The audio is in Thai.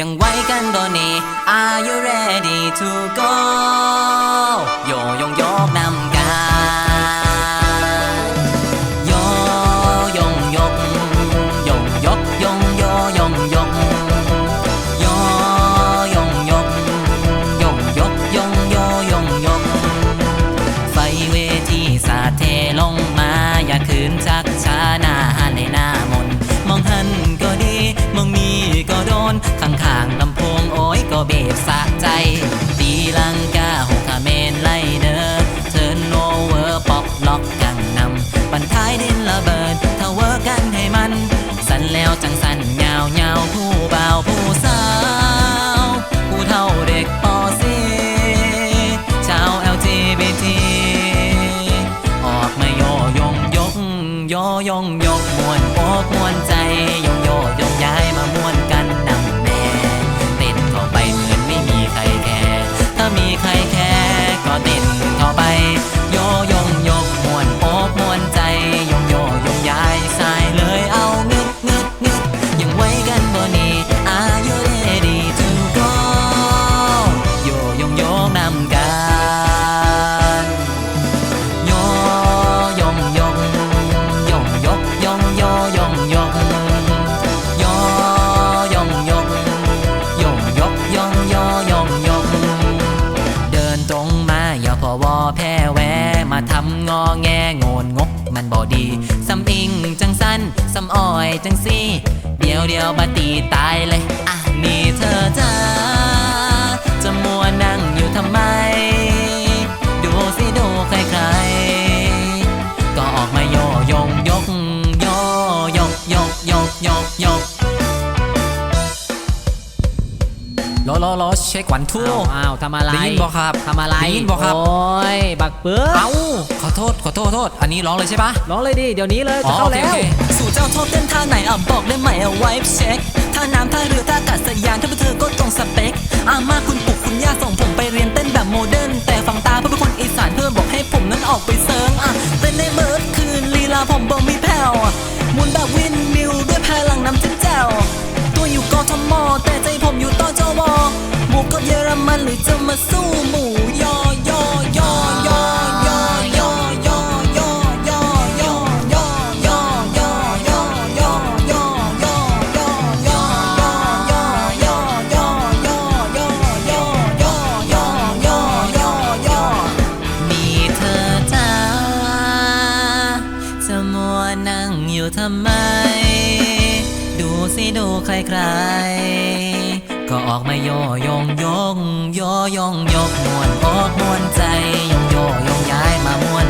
ยังไว้กันตอนนี้ Are you ready to go โยยงโยกนำกันโยยงยกยงยกยงโยยงยกโยยงยกยงยกยงโยยงยก ไฟเวทีสาดเทลงมา อย่าคืนชักช้าหน้าหันในหน้ามนมองหันก็ดี มองมีก็โดนางลำโพงโอ้ยก็เบีบสะใจ ตีลังกาหกขาเมนไลเดอร์เทิร์นโอเวอร์ป๊อปล็อกกังนำปันท้ายดินระเบิดทาเวอร์กันให้มัน สั่นแล้วจังสั่นยาวยาวผู้บ่าวผู้สาว ผู้เฒ่าเด็กปอซีชาว LGBT ออกมาโยยงยกโยยงยกมวนอกมวนใจ นงกมันบอดีสำอิงจังสั้นสำอ้อยจังซี่เดียวเดียวบาตีตายเลย อะนี่เธอจ้าจะมัวนั่งอยู่ทำไม ดูสิดูใครๆก็ออกมาโยยงยกโยยกยกยกยกยก รอรอรอเช็ควันทูอ้าวอ้าวทำอะไรได้ยินบ่ครับทำอะไรได้ยินบ่ครับโอ้ยบักเปื้อเอ้าขอโทษขอโทษโทษ อันนี้ร้องเลยใช่ปะร้องเลยดิเดี๋ยวนี้เลยอ๋จะอเข้าโอเคแล้โอวเคสู่เจ้าโทษเต้นท่าไหนอะบอกได้ไหมเอาไว้เช็คท่าน้ำท่าเรือท่าอากาศยานถ้าเป็นเธอก็ตรงสเปคอามาคุณปู่คุณย่าส่งผ มูกับเยอรมันหรือจะมาสู้หมูยอยอยอยอยอยอยอยอยอยอยอยอยมีเธอจ้าจะมัวนั่งอยู่ทำไม ดูสิดูใครๆ ก็ออกมาโยยงยงโยยงยกมวนอกมวนใจยงโยยงย้ายมามวน